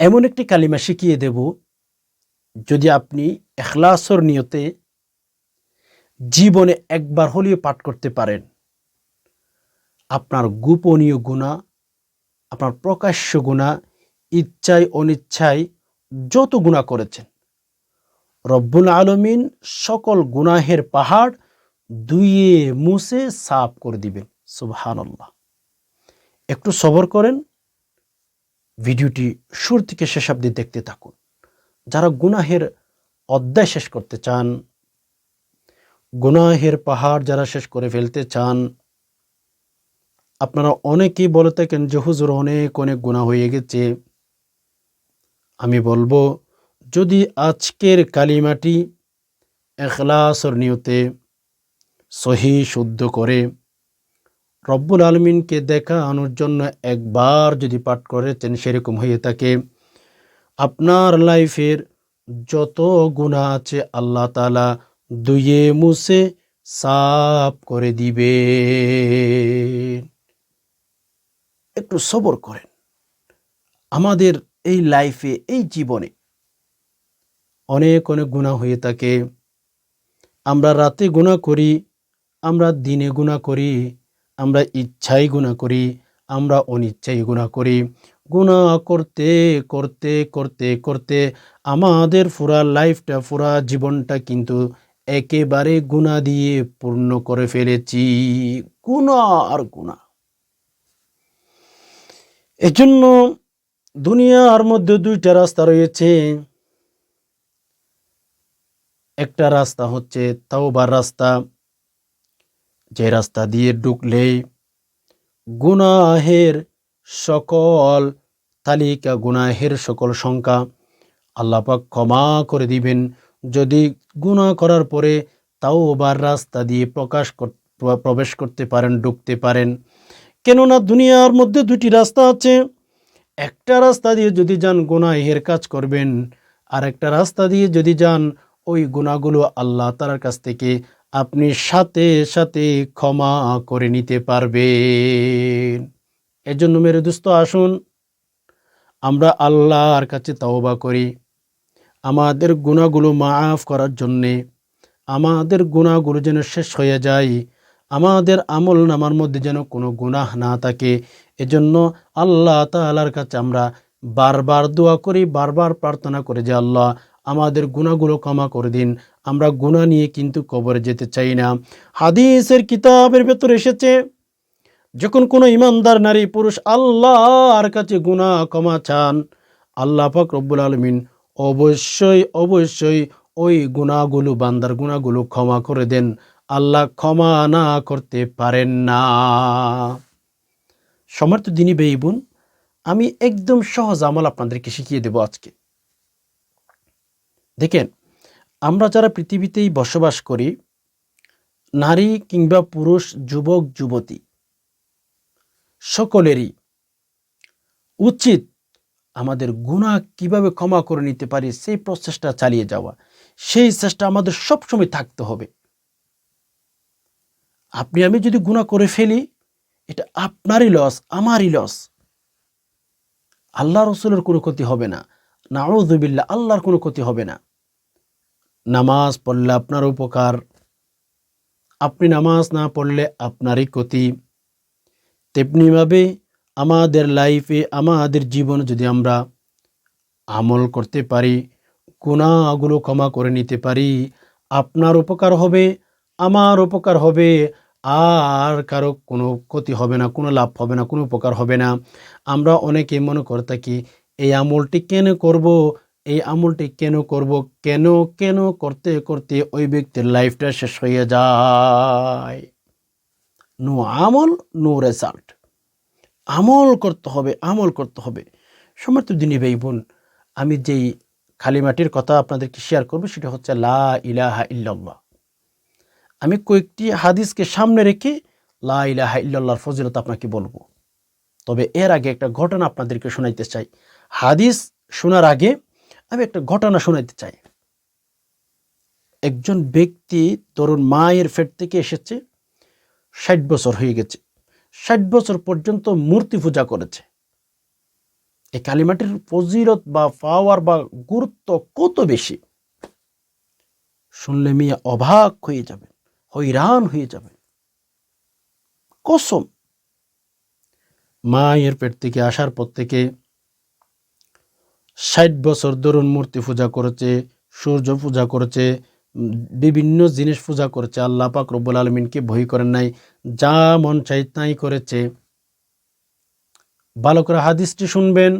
এমন একটি কালিমা শিখিয়ে দেব, যদি আপনি এখলাসর নিয়তে জীবনে একবার হলেও পাঠ করতে পারেন। আপনার গোপনীয় গুণা, আপনার প্রকাশ্য গুণা, ইচ্ছায়, অনিচ্ছায় যত গুণা করেছেন। রব্বুল আলমিন সকল গুনাহের পাহাড় দুইয়ে মুছে সাফ করে দিবেন, সুবহানাল্লাহ। একটু সবর করেন ভিডিওটি শুরু থেকে শেষ অব্দি দেখতে থাকুন। যারা গুনাহের অধ্যায় শেষ করতে চান, গুনাহের পাহাড় যারা শেষ করে ফেলতে চান, আপনারা অনেকেই বলে থাকেন যে, হুজুর, অনেক অনেক গুণা হয়ে গেছে। আমি বলব, যদি আজকের কালিমাটি এখলাসর নিয়তে সহি, শুদ্ধ করে রব্বুল আলমিনকে দেখানোর জন্য একবার যদি পাঠ করেছেন, সেরকম হয়ে থাকে, আপনার লাইফের যত গুণা আছে আল্লাহ তালা দুয়ে মুছে সাফ করে দিবে একটু সবর করেন। আমাদের এই লাইফে, এই জীবনে অনেক অনেক গুণা হয়ে থাকে। আমরা রাতে গুণা করি, আমরা দিনে গুণা করি আমরা ইচ্ছাই গুণা করি, আমরা অনিচ্ছাই গুণা করি। গুণা করতে করতে করতে করতে আমাদের পুরা লাইফটা পুরা জীবনটা কিন্তু একেবারে গুণা দিয়ে পূর্ণ করে ফেলেছি। গুণা আর গুণা এজন্য দুনিয়ার মধ্যে দুইটা রাস্তা রয়েছে। একটা রাস্তা হচ্ছে তাওবার রাস্তা যে রাস্তা দিয়ে ঢুকলেই গুনাহের সকল তালিকা, গুনাহের সকল সংখ্যা আল্লাপাক ক্ষমা করে দিবেন। যদি গুনাহ করার পরে তাও বার রাস্তা দিয়ে প্রকাশ প্রবেশ করতে পারেন, ঢুকতে পারেন। কেননা দুনিয়ার মধ্যে দুটি রাস্তা আছে। একটা রাস্তা দিয়ে যদি যান, গুনাহের কাজ করবেন। আর একটা রাস্তা দিয়ে যদি যান, ওই গুণাগুলো আল্লাহ তালার কাছ থেকে আপনি সাথে সাথে ক্ষমা করে নিতে পারবেন। এজন্য মেরে দুস্থ আসুন, আমরা আল্লাহর কাছে তাওবা করি। আমাদের গুণাগুলো মাফ করার জন্যে, আমাদের গুণাগুলো যেন শেষ হয়ে যায়, আমাদের আমল নামার মধ্যে যেন কোনো গুনাহ না থাকে। এজন্য আল্লাহ তালার কাছে আমরা বারবার দোয়া করি, বারবার প্রার্থনা করি যে আল্লাহ আমাদের গুণাগুলো ক্ষমা করে দিন। আমরা গুণা নিয়ে কিন্তু কবরে যেতে চাই না। হাদিসের কিতাবের ভেতর এসেছে, যখন কোনো ইমানদার নারী, পুরুষ আল্লাহর কাছে গুণা ক্ষমা চান, আল্লাহ পাক রব্বুল আলমিন অবশ্যই অবশ্যই ওই গুণাগুলো বান্দার গুণাগুলো ক্ষমা করে দেন। আল্লাহ ক্ষমা না করতে পারেন না। সমর্থ দিনী বেইবুন আমি একদম সহজ আমল আপনাদেরকে শিখিয়ে দেব আজকে। দেখেন আমরা যারা পৃথিবীতেই বসবাস করি, নারী কিংবা পুরুষ, যুবক, যুবতী, সকলেরই উচিত আমাদের গুণা কীভাবে ক্ষমা করে নিতে পারি, সেই প্রচেষ্টা চালিয়ে যাওয়া। সেই চেষ্টা আমাদের সবসময় থাকতে হবে। আপনি, আমি যদি গুণা করে ফেলি, এটা আপনারই লস আমারই লস আল্লাহ রসুলের কোনো ক্ষতি হবে না। নাউজুবিল্লা আল্লাহর কোনো ক্ষতি হবে না। নামাজ পড়লে আপনার উপকার, আপনি নামাজ না পড়লে আপনারই ক্ষতি। তেমনিভাবে আমাদের লাইফে আমাদের জীবন যদি আমরা আমল করতে পারি গুণাগুলো ক্ষমা করে নিতে পারি, আপনার উপকার হবে, আমার উপকার হবে, আর কারও কোনো ক্ষতি হবে না, কোনো লাভ হবে না, কোনো উপকার হবে না। আমরা অনেকে মনে করে থাকি, এই আমলটি কেন করব? এই আমলটি কেন করব, কেন কেন করতে করতে ওই ব্যক্তির লাইফটা শেষ হয়ে যায়। নো আমল, নো রেজাল্ট আমল করতে হবে, আমল করতে হবে। সমর্থ দিনী ভাই বোন, আমি যেই খালিমাটির কথা আপনাদেরকে শেয়ার করব, সেটা হচ্ছে লা ইলাহা ইল্লাল্লাহ। আমি কয়েকটি হাদিসকে সামনে রেখে লা ইলাহা ইল্লাল্লাহর ফজিলত আপনাকে বলব। তবে এর আগে একটা ঘটনা আপনাদেরকে শোনাইতে চাই। হাদিস শোনার আগে আমি একটা ঘটনা শোনাইতে চাই। একজন ব্যক্তি তরুণ মায়ের ফেট থেকে এসেছে, ষাট বছর হয়ে গেছে। ষাট বছর পর্যন্ত মূর্তি পূজা করেছে। এই কালিমাটির ফজিলত বা পাওয়ার বা গুরুত্ব কত বেশি? শুনলে মিয়া অবাক হয়ে যাবেন হইরান হয়ে যাবেন কসম। মায়ের পেট থেকে আসার পর থেকে ষাট বছর ধরুন মূর্তি পূজা করেছে, সূর্য পূজা করেছে বিভিন্ন জিনিস পূজা করেছে। আল্লাহ পাক রব্বুল আলমিনকে ভয় করেন নাই, যা মন চাই তাই করেছে। ভালো করে হাদিসটি শুনবেন।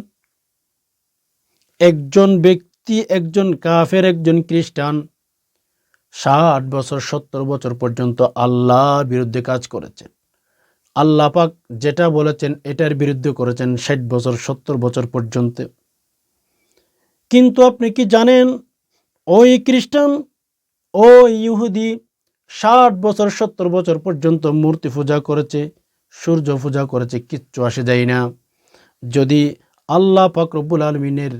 একজন ব্যক্তি, একজন কাফের, একজন খ্রিস্টান, ষাট বছর, সত্তর বছর পর্যন্ত আল্লাহর বিরুদ্ধে কাজ করেছেন। আল্লাহ পাক যেটা বলেছেন, এটার বিরুদ্ধে করেছেন ষাট বছর, সত্তর বছর পর্যন্ত। কিন্তু আপনি কি জানেন, ওই খ্রিস্টান ও ইহুদি ষাট বছর, সত্তর বছর পর্যন্ত মূর্তি পূজা করেছে, সূর্য পূজা করেছে, কিচ্ছু আসে যায় না। যদি আল্লাহ পাক রব্বুল আলমিনের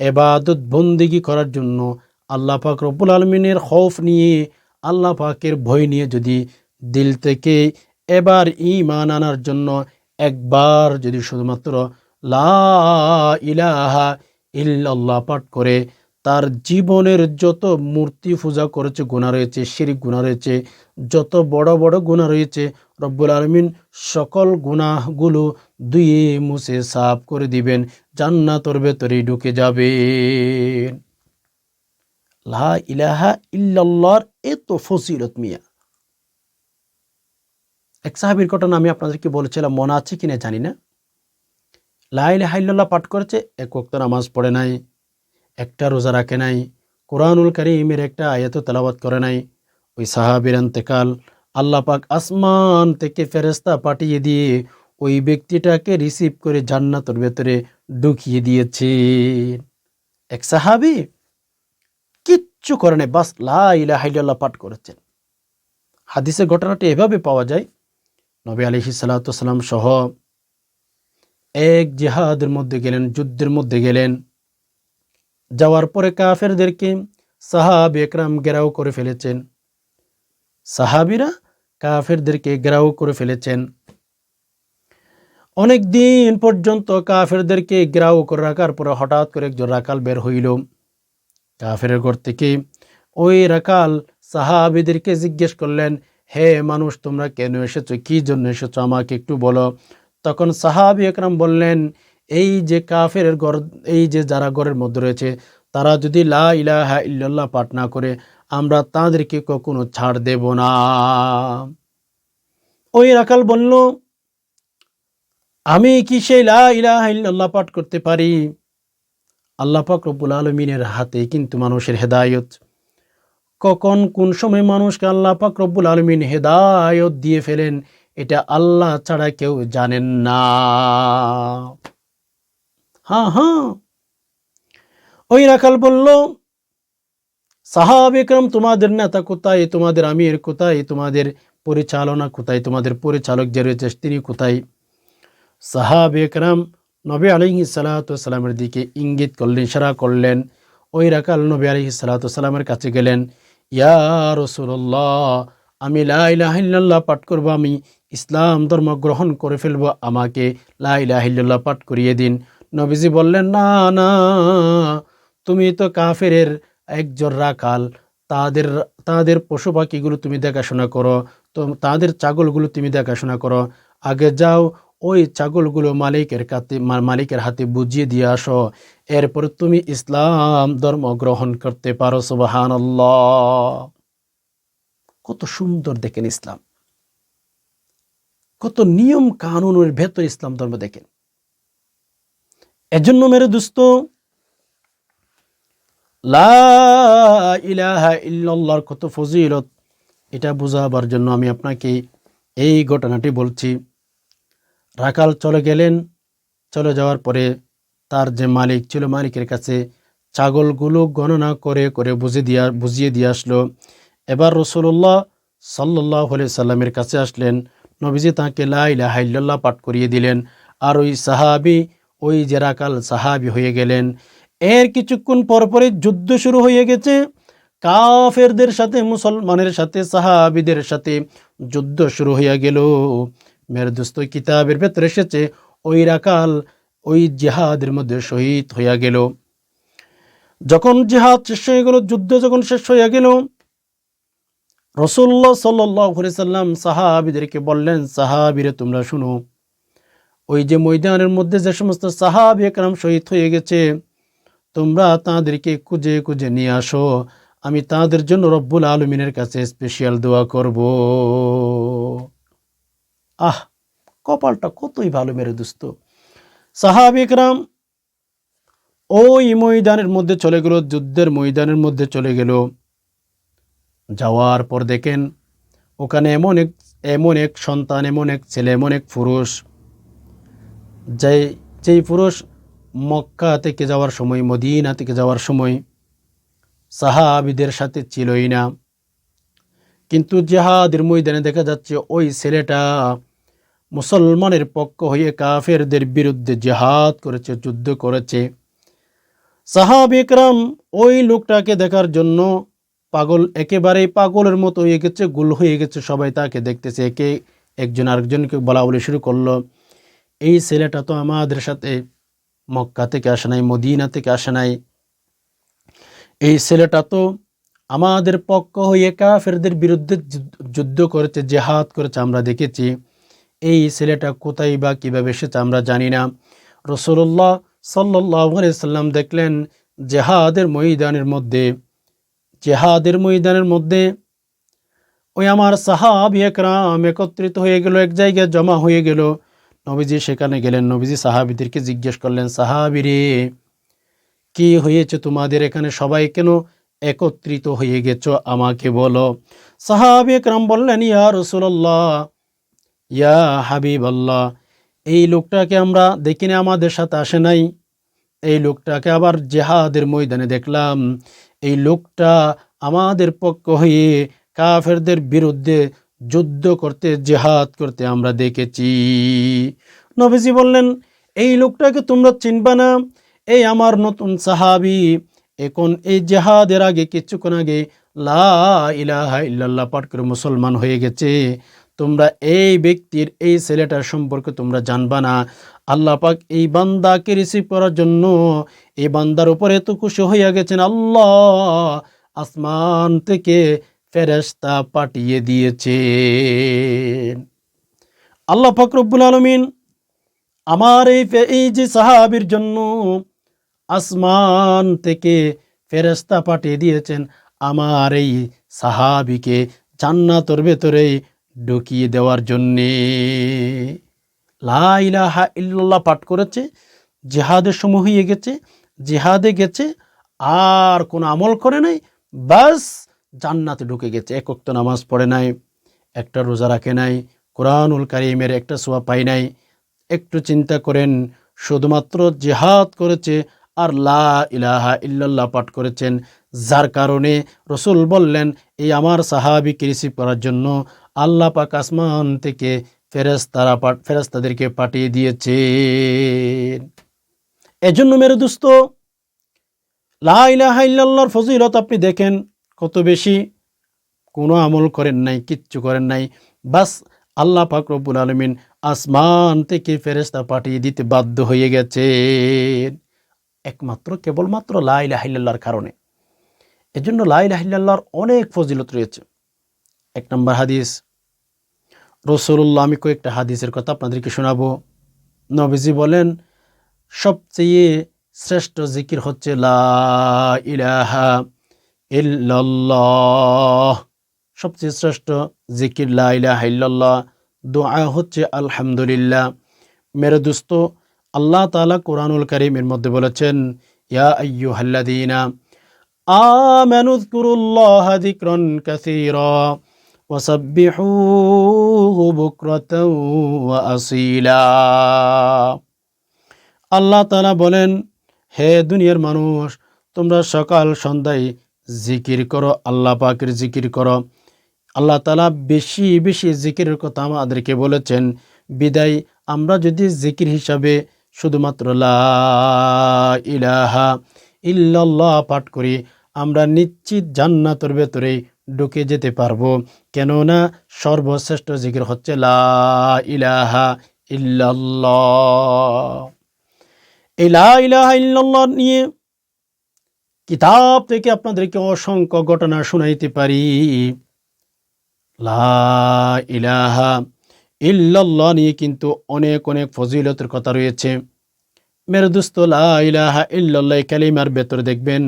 এবাদত বন্দিগি করার জন্য আল্লাহ পাক রব্বুল আলমিনের খৌফ নিয়ে, আল্লাহ পাকের ভয় নিয়ে যদি দিল থেকে এবার ইমান আনার জন্য একবার যদি শুধুমাত্র লা ইলাহা ইল্লাল্লাহ পাঠ করে, তার জীবনের যত মূর্তি পূজা করেছে গুণা রয়েছে, শিরিক গুণা রয়েছে, যত বড় বড় গুণা রয়েছে, রব্বুল আলমিন সকল গুণাগুলো ধুয়ে মুছে সাফ করে দিবেন, জান্নাতর ভেতরে ঢুকে যাবে লা ইলাহা ইল্লাল্লাহর এত ফসিলত মিয়া। এক সাহাবির ঘটনা আমি আপনাদেরকে বলেছিলাম, মনে আছে কিনা জানি না। লা ইলাহা ইল্লাল্লাহ পাঠ করেছে, এক ওয়াক্ত নামাজ পড়ে নাই, একটা রোজা রাখে নাই, কোরআনুল করিমের একটা আয়াত তেলাওয়াত করে নাই, ওই সাহাবির অন্তেকাল আল্লাহ পাক আসমান থেকে ফেরেস্তা পাঠিয়ে দিয়ে ওই ব্যক্তিটাকে রিসিভ করে জান্নাতের ভেতরে ঢুকিয়ে দিয়েছে। এক সাহাবি কিচ্ছু করে নাই, বাস লা ইলাহা ইল্লাল্লাহ পাঠ করেছেন। হাদিসের ঘটনাটি এভাবে পাওয়া যায়, নবী আলিহি সাল্লাম সহ এক জেহাদের মধ্যে গেলেন, যুদ্ধের মধ্যে গেলেন। যাওয়ার পরে কাফেরদেরকে সাহাব একরাম গেরাও করে ফেলেছেন। সাহাবিরা কাফেরদেরকে গেরাও করে ফেলেছেন। অনেক দিন পর্যন্ত কাফেরদেরকে গ্রাও করে রাখার পরে হঠাৎ করে একজন রাকাল বের হইল। কাফের ঘর থেকে ওই রাকাল সাহাবিদেরকে জিজ্ঞেস করলেন, হে মানুষ, তোমরা কেন এসেছ? কি জন্য এসেছ? আমাকে একটু বলো। তখন সাহাবি একরাম বললেন, এই যে কাফের ঘর এই যে যারা ঘরের মধ্যে রয়েছে, তারা যদি লা ইলাহা ইল্লাল্লাহ পাঠ না করে, আমরা তাদেরকে কখনো ছাড় দেব না। ওই রাকাল বলল, আমি কি সেই লা ইলাহা ইল্লাল্লাহ পাঠ করতে পারি? আল্লাহ পাক রব্বুল আলমিনের হাতে কিন্তু মানুষের হেদায়ত। কখন কোন সময় মানুষকে আল্লাহ পাক রব্বুল আলমিন হেদায়ত দিয়ে ফেলেন এটা আল্লাহ ছাড়া কেউ জানেন না। হ্যাঁ হ্যাঁ। ওই রাখাল বলল, সাহাব একরম, তোমাদের নেতা কোথায়? তোমাদের আমির কোথায়? তোমাদের পরিচালনা কোথায়? তোমাদের পরিচালক যে রয়েছে, তিনি কোথায়? সাহাব একরাম নবী আলহি সালাতামের দিকে ইঙ্গিত করলেন, ইশারা করলেন। ওই রাখাল নবী আলহি সালাতামের কাছে গেলেন, ইয়া রসুল্লাহ আমি লাইলাহিল্লাহ পাঠ করব, আমি ইসলাম ধর্ম গ্রহণ করে ফেলব, আমাকে লাইলাহিল্লাহ পাঠ করিয়ে দিন। নবীজি বললেন, না না, তুমি তো কাফেরের একজন রাখাল তাদের তাদের পশু পাখিগুলো তুমি দেখাশোনা করো, তো তাদের ছাগলগুলো তুমি দেখাশোনা করো। আগে যাও, ওই ছাগলগুলো মালিকের কাতে মালিকের হাতে বুঝিয়ে দিয়ে আসো। এরপর তুমি ইসলাম ধর্ম গ্রহণ করতে পারো সুবাহান কত সুন্দর দেখেন ইসলাম। কত নিয়ম কানুনের ভেতর ইসলাম ধর্ম দেখেন। এজন্য মেরে দুস্ত কত ফজিলত, এটা বোঝাবার জন্য আমি আপনাকে এই ঘটনাটি বলছি। রাকাল চলে গেলেন, চলে যাওয়ার পরে তার যে মালিক ছিল মালিকের কাছে ছাগলগুলো গণনা করে করে বুঝে দিয়া, বুঝিয়ে দিয়ে আসলো। এবার রসুল্লাহ সাল্লাহ সাল্লামের কাছে আসলেন। নবীজি তাঁকে লাইল্লাহ পাঠ করিয়ে দিলেন। আর ওই সাহাবি, ওই যে রাকাল সাহাবি হয়ে গেলেন। এর কিছুক্ষণ পরপরই যুদ্ধ শুরু হয়ে গেছে। কাফেরদের সাথে, মুসলমানের সাথে, সাহাবিদের সাথে যুদ্ধ শুরু হয়ে গেল। মের দোস্ত কিতাবের ভেতরে এসেছে, ওই রাকাল, ওই জেহাদের মধ্যে শহীদ হইয়া গেল। যখন জেহাদ শেষ হয়ে গেল, যুদ্ধ যখন শেষ হইয়া গেল রসুল্লাহ সাল্লি সাল্লাম সাহাবিদেরকে বললেন, সাহাবিরে, তোমরা শুনো, ওই যে ময়দানের মধ্যে যে সমস্ত সাহাবি একরাম শহীদ হয়ে গেছে, তোমরা তাদেরকে খুঁজে খুঁজে নিয়ে আসো। আমি তাদের জন্য রব্বুল আলমিনের কাছে স্পেশাল দোয়া করব। আহ, কপালটা কতই ভালো মেরে দুস্ত। সাহাবিকরাম ওই ময়দানের মধ্যে চলে গেল, যুদ্ধের ময়দানের মধ্যে চলে গেল। যাওয়ার পর দেখেন, ওখানে এমন এক এমন এক সন্তান, এমন এক ছেলে, এমন এক পুরুষ। যে, যেই পুরুষ মক্কা থেকে যাওয়ার সময়, মদিনা থেকে যাওয়ার সময় সাহাবিদের সাথে ছিলই না। কিন্তু জেহাদের ময়দানে দেখা যাচ্ছে, ওই ছেলেটা মুসলমানের পক্ষ হয়ে কাফেরদের বিরুদ্ধে জেহাদ করেছে, যুদ্ধ করেছে। সাহাব একরাম ওই লোকটাকে দেখার জন্য পাগল, একেবারেই পাগলের মতো হয়ে গেছে, গুল হয়ে গেছে সবাই তাকে দেখতেছে। একে একজন আরেকজনকে বলা বলে শুরু করল, এই ছেলেটা তো আমাদের সাথে মক্কা থেকে আসে নাই, মদিনা থেকে আসে নাই। এই ছেলেটা তো আমাদের পক্ষ হয়ে কাফেরদের বিরুদ্ধে যুদ্ধ করেছে, জেহাদ করেছে, আমরা দেখেছি। এই ছেলেটা কোথায় বা কীভাবে এসেছে আমরা জানি না। রসুল্লাহ সাল্লাহ সাল্লাম দেখলেন, জেহাদের ময়দানের মধ্যে জেহাদের ময়দানের মধ্যে ওই আমার সাহাব একরাম একত্রিত হয়ে গেল, এক জায়গায় জমা হয়ে গেল। নবীজি সেখানে গেলেন। নবীজি সাহাবিদেরকে জিজ্ঞেস করলেন সাহাবিরে কি হয়েছে তোমাদের এখানে? সবাই কেন একত্রিত হয়ে গেছ? আমাকে বলো। সাহাবি একরাম বললেন, ইয়া রসুল্লাহ ইয়া হাবিব আল্লাহ এই লোকটাকে আমরা দেখিনি, আমাদের সাথে আসে নাই। এই লোকটাকে আবার জেহাদের ময়দানে দেখলাম। এই লোকটা আমাদের পক্ষ হয়ে কাফেরদের বিরুদ্ধে যুদ্ধ করতে, জেহাদ করতে আমরা দেখেছি। নবীজি বললেন, এই লোকটাকে তোমরা চিনবা না? এই আমার নতুন সাহাবি। এখন এই জেহাদের আগে কিছুক্ষণ আগে লা ইলাহা ইল্লাল্লাহ পাঠ করে মুসলমান হয়ে গেছে। তোমরা এই ব্যক্তির এই ছেলেটার সম্পর্কে তোমরা জানবা না। আল্লাহ পাক এই বান্দাকে রিসিভ করার জন্য এই বান্দার উপরে এত খুশি হইয়া গেছেন। আল্লাহ আসমান থেকে ফেরেস্তা পাঠিয়ে দিয়েছে আল্লাহ ফকরবুল আলমিন আমার এই এই যে সাহাবির জন্য আসমান থেকে ফেরেস্তা পাঠিয়ে দিয়েছেন। আমার এই সাহাবিকে জান্নাতর ভেতরে ঢুকিয়ে দেওয়ার জন্যে লাইলাহা ইল্লাল্লাহ পাঠ করেছে, জেহাদের সময় হয়ে গেছে, জেহাদে গেছে, আর কোনো আমল করে নাই, বাস জান্নাতে ঢুকে গেছে। এক একক্ত নামাজ পড়ে নাই, একটা রোজা রাখে নাই, কোরআনুল কারিমের একটা সোয়া পাই নাই। একটু চিন্তা করেন, শুধুমাত্র জেহাদ করেছে আর লা ইলাহা ইল্লাল্লাহ পাঠ করেছেন, যার কারণে রসুল বললেন, এই আমার সাহাবিকে রিসিভ করার জন্য আল্লাহ পাক আসমান থেকে ফেরেস্তারা ফেরেস্তাদেরকে পাঠিয়ে দিয়েছে এজন্য মেরে দুস্ত, লা ইলাহা ইল্লাল্লাহর ফজিলত আপনি দেখেন, কত বেশি কোনো আমল করেন নাই, কিচ্ছু করেন নাই। বাস আল্লাহ পাক রব্বুল আলমিন আসমান থেকে ফেরেস্তা পাঠিয়ে দিতে বাধ্য হয়ে গেছে একমাত্র, কেবলমাত্র লাইলাহিল্লার কারণে। এজন্য লাইলাহিল্লার অনেক ফজিলত রয়েছে। এক নম্বর হাদিস। রসুল্লাহ আমি কয়েকটা হাদিসের কথা আপনাদেরকে শোনাবো। নবীজি বলেন, সবচেয়ে শ্রেষ্ঠ জিকির হচ্ছে লা সবচেয়ে শ্রেষ্ঠ জিকির লা দোয়া হচ্ছে আলহামদুলিল্লাহ। মেরে দুস্ত, আল্লাহ তালা কোরআনুল করিমের মধ্যে বলেছেন, ইয়া আয়ু হাল্লাদিনা আমানুযকুরুল্লাহ যিকরান কাসীরা। বুকরাতাও ওয়া আসীলা আল্লাহ তাআলা বলেন, হে দুনিয়ার মানুষ, তোমরা সকাল সন্ধ্যায় জিকির করো, আল্লাহ পাকের জিকির করো। আল্লাহ তালা বেশি বেশি জিকিরের কথা আমাদেরকে বলেছেন, বিদায়, আমরা যদি জিকির হিসাবে শুধুমাত্র লা ইলাহা ইল্লাল্লাহ পাঠ করি, আমরা নিশ্চিত জান্নাতের ভেতরেই ঢুকে যেতে পারব। কেননা সর্বশ্রেষ্ঠ জিকির হচ্ছে লা ইলাহা লা নিয়ে কিতাব থেকে আপনাদেরকে অসংখ্য ঘটনা শুনাইতে পারি। লা ইলাহা ইল্লাল্লাহ নিয়ে কিন্তু অনেক অনেক ফজিলতের কথা রয়েছে। মেরে দোস্ত লা ইলাহা ইল্লাল্লাহ কালিমার ভেতরে দেখবেন,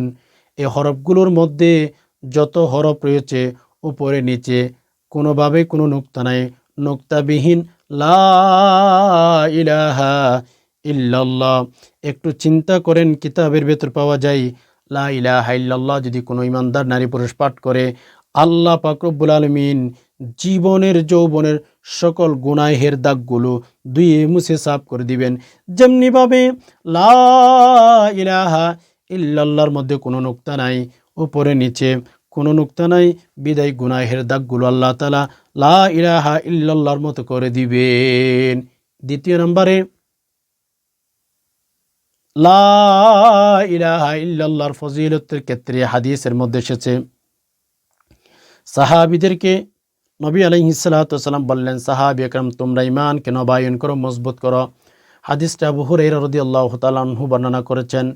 এই হরফগুলোর মধ্যে যত হরফ রয়েছে উপরে নিচে কোনোভাবে কোনো নোক্তা নাই। নোক্তাবিহীন ইলাহা ইল্লাল্লাহ। একটু চিন্তা করেন, কিতাবের ভেতর পাওয়া যায়, লা ইলাহা ইল্লাল্লাহ যদি কোনো ইমানদার নারী পুরুষ পাঠ করে, আল্লাহ পাকরব্বুল আলমিন জীবনের, যৌবনের সকল গুনাহের দাগগুলো দুয়ে মুছে সাফ করে দিবেন। যেমনিভাবে লা ইলাহা ইল্লাল্লাহর মধ্যে কোনো নোক্তা নাই উপরে নিচে, কোনো নোক্তা নাই। বিদায় গুনাহের দাগগুলো আল্লাহ তালা লা ইলাহা ইল্লাল্লাহর মতো করে দিবেন। দ্বিতীয় নম্বরে ইল্লাল্লাহর ফজিলতের ক্ষেত্রে হাদিসের মধ্যে এসেছে, সাহাবিদেরকে নবী আলহিসাল্লাম বললেন, সাহাবি একরম, তোমরা ইমানকে নবায়ন করো, মজবুত করো। হাদিসটা আবু হুরাইরা রাদিয়াল্লাহু তাআলা আনহু বর্ণনা করেছেন।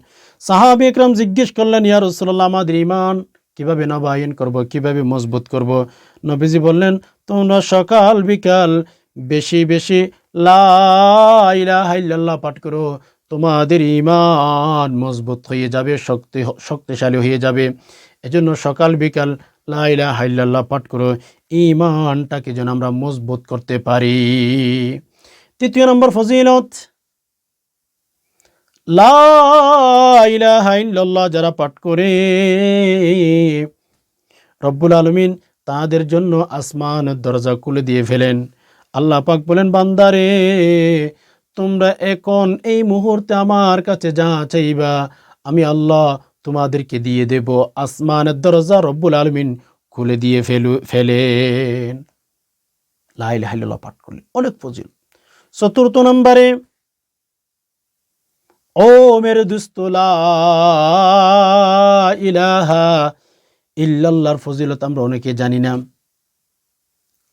সাহাবি একরম জিজ্ঞেস করলেন, ইয়া রাসূলুল্লাহ, আমাদের ইমান কীভাবে নবায়ন করব, কীভাবে মজবুত করব? নবীজি বললেন, তোমরা সকাল বিকাল বেশি বেশি লা ইলাহা ইল্লাল্লাহ পাঠ করো, তোমাদের ইমান মজবুত হয়ে যাবে, শক্তি, শক্তিশালী হয়ে যাবে। এজন্য সকাল বিকাল লা ইলাহা ইল্লাল্লাহ পাঠ করো ইমানটাকে যেন আমরা মজবুত করতে পারি। তৃতীয় নম্বর ফজিলত লা ইলাহা ইল্লাল্লাহ যারা পাঠ করে, রব্বুল আলমিন তাদের জন্য আসমানের দরজা খুলে দিয়ে ফেলেন। আল্লাহ পাক বলেন, বান্দারে, তোমরা এখন এই মুহূর্তে আমার কাছে যা চাইবা, আমি আল্লাহ তোমাদেরকে দিয়ে দেব। আসমানের দরজা রব্বুল আলমিন খুলে দিয়ে ফেলু, ফেলেন। লাইল্লাহ পাঠ করলেন। অনেক ফজিল চতুর্থ নম্বরে ও মেরে দুস্তলা ইলাহা ইল্লাল্লাহর ফজিলত আমরা অনেকে জানি না।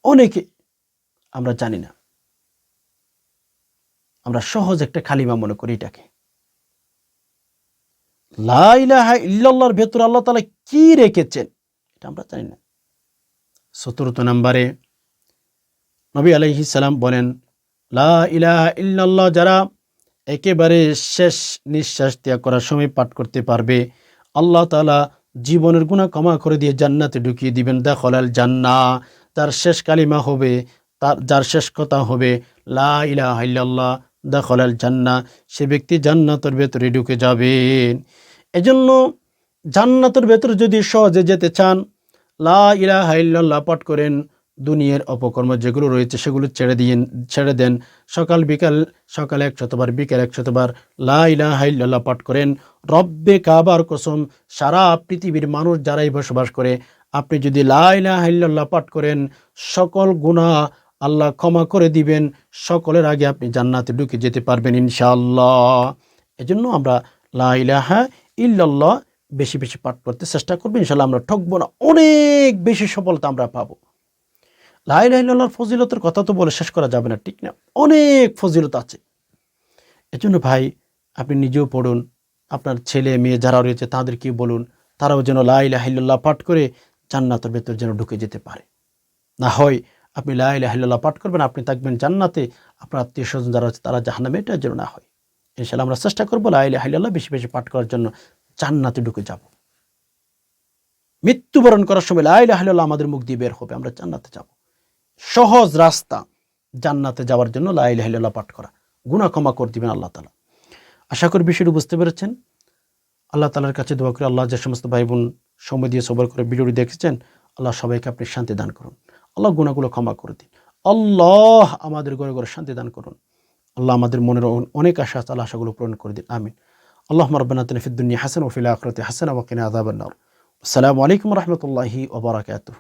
অনেকে আমরা জানি না। আমরা সহজ একটা খালিমা মনে করি এটাকে। লা ইলাহা ইল্লাল্লাহর ভেতর আল্লাহ তালা কি রেখেছেন এটা আমরা জানি না। চতুর্থ নম্বরে নবী আলহি বলেন, লা ইলাহা ইল্লাল্লাহ যারা একেবারে শেষ নিঃশ্বাস ত্যাগ করার সময় পাঠ করতে পারবে। আল্লাহ তালা জীবনের গুণা ক্ষমা করে দিয়ে জান্নাতে ঢুকিয়ে দিবেন। দেখলাল জান্না তার শেষ কালিমা হবে, তার, যার শেষ কথা হবে, লা ইলাহা ইল্লাল্লাহ, দেখলাল জান্না সে ব্যক্তি জান্নাতের ভেতরে ঢুকে যাবেন এজন্য জান্নাতের ভেতরে যদি সহজে যেতে চান, লা ইলাহা ইল্লাল্লাহ পাঠ করেন। দুনিয়ার অপকর্ম যেগুলো রয়েছে সেগুলো ছেড়ে দিয়ে, ছেড়ে দেন। সকাল বিকাল, সকালে একশতবার বিকাল একশতবার লা ইলাহা ইল্লাল্লাহ পাঠ করেন। রব্বে কাবার কসম, সারা পৃথিবীর মানুষ যারাই বসবাস করে, আপনি যদি লা ইলাহা ইল্লাল্লাহ পাঠ করেন, সকল গুণা আল্লাহ ক্ষমা করে দিবেন। সকলের আগে আপনি জান্নাতে ঢুকে যেতে পারবেন ইনশাআল্লাহ। এজন্য আমরা লা ইলাহা ইল্লাল্লাহ বেশি বেশি পাঠ করতে চেষ্টা করব। ইনশাল্লাহ আমরা ঠকবো না। অনেক বেশি সফলতা আমরা পাবো। লাইলাহিল্লাহর ফজিলতের কথা তো বলে শেষ করা যাবে না, ঠিক না? অনেক ফজিলত আছে। এজন্য ভাই, আপনি নিজেও পড়ুন, আপনার ছেলে, মেয়ে যারা রয়েছে তাদেরকে বলুন, তারাও যেন লাইলাহিল্লাহ পাঠ করে জান্নাতের ভেতর যেন ঢুকে যেতে পারে। না হয় আপনি লাইলাহিল্লাহ পাঠ করবেন, আপনি থাকবেন জান্নাতে, আপনার আত্মীয় স্বজন যারা আছে তারা জাহান্নামে, এটার জন্য না হয়। ইনশাল্লাহ আমরা চেষ্টা করব লাইলাহিল্লাহ বেশি বেশি পাঠ করার জন্য জান্নাতে ঢুকে যাব। মৃত্যুবরণ করার সময় লাইলাহিল্লাহ আমাদের মুখ দিয়ে বের হবে, আমরা জান্নাতে যাব। সহজ রাস্তা জান্নাতে যাওয়ার জন্য লাইলাহিল্লাহ পাঠ করা। গুণা ক্ষমা করে দিবেন আল্লাহ তালা আশা করি বিষয়টি বুঝতে পেরেছেন। আল্লাহ তালার কাছে দোয়া করে আল্লাহ যে সমস্ত ভাই বোন সময় দিয়ে সবার করে ভিডিওটি দেখেছেন, আল্লাহ সবাইকে আপনি শান্তি দান করুন। আল্লাহ গুণাগুলো ক্ষমা করে দিন। আল্লাহ আমাদের ঘরে ঘরে শান্তি দান করুন। আল্লাহ আমাদের মনের অনেক আশা আছে, আল্লাহ আশাগুলো পূরণ করে দিন। আমিন। আল্লাহ রব্বানা তিনফিদ্দুনিয়া হাসান ওফিল আখরতে হাসান ওয়াকিনা আযাবান নার। আসসালামু আলাইকুম রহমতুল্লাহি ওবরাকাতুহ